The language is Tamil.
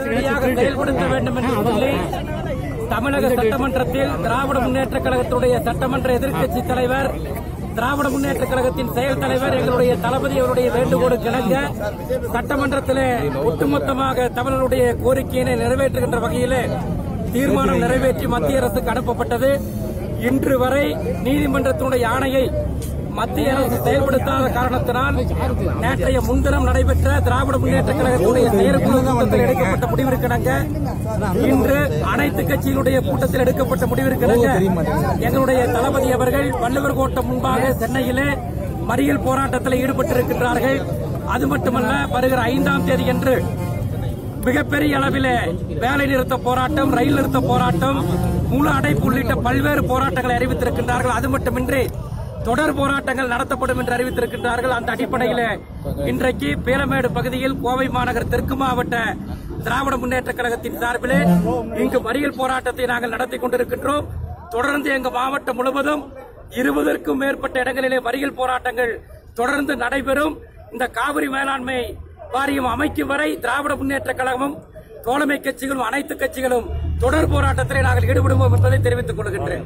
செயல்படுத்த வேண்டும் என்று சொல்லி தமிழக சட்டமன்றத்தில் திராவிட முன்னேற்ற கழகத்துடைய சட்டமன்ற எதிர்க்கட்சி தலைவர் திராவிட முன்னேற்ற கழகத்தின் செயல் தலைவர் எங்களுடைய தளபதி அவருடைய வேண்டுகோளுக்கு இணங்க சட்டமன்றத்திலே ஒட்டுமொத்தமாக தமிழருடைய கோரிக்கையினை நிறைவேற்றுகின்ற வகையிலே தீர்மானம் நிறைவேற்றி மத்திய அரசுக்கு அனுப்பப்பட்டது. இன்று வரை நீதிமன்றத்தினுடைய ஆணையை மத்திய அரசு செயல்படுத்தாத காரணத்தினால் நேற்றைய முன்தினம் நடைபெற்ற திராவிட முன்னேற்ற கழகத்துடைய செயற்குழு கூட்டத்தில் எடுக்கப்பட்ட முடிவிற்கிணங்க இன்று அனைத்து கட்சியினுடைய கூட்டத்தில் எடுக்கப்பட்ட முடிவிற்கிணங்க எங்களுடைய தளபதி அவர்கள் வள்ளுவர் கோட்டம் முன்பாக சென்னையிலே மறியல் போராட்டத்தில் ஈடுபட்டிருக்கின்றார்கள். அது மட்டுமல்ல வருகிற ஐந்தாம் தேதி என்று மிகப்பெரிய அளவிலே வேலை நிறுத்த போராட்டம் ரயில் நிறுத்த போராட்டம் முழு அடைப்பு உள்ளிட்ட பல்வேறு போராட்டங்களை அறிவித்திருக்கின்றார்கள். அது மட்டுமின்றி தொடர் போராட்டங்கள் நடத்தப்படும் என்று அறிவித்திருக்கின்றார்கள். அந்த அடிப்படையில் இன்றைக்கு பீலமேடு பகுதியில் கோவை மாநகர் தெற்கு மாவட்ட திராவிட முன்னேற்ற கழகத்தின் சார்பிலே இங்கு மறியல் போராட்டத்தை நாங்கள் நடத்தி கொண்டிருக்கின்றோம். தொடர்ந்து எங்கள் மாவட்டம் முழுவதும் இருபதற்கும் மேற்பட்ட இடங்களிலே மறியல் போராட்டங்கள் தொடர்ந்து நடைபெறும். இந்த காவிரி மேலாண்மை வாரியம் அமைக்கும் வரை திராவிட முன்னேற்ற கழகமும் தோழமை கட்சிகளும் அனைத்து கட்சிகளும் தொடர் போராட்டத்தில் நாங்கள் ஈடுபடுவோம் என்பதை தெரிவித்துக் கொள்கின்றேன்.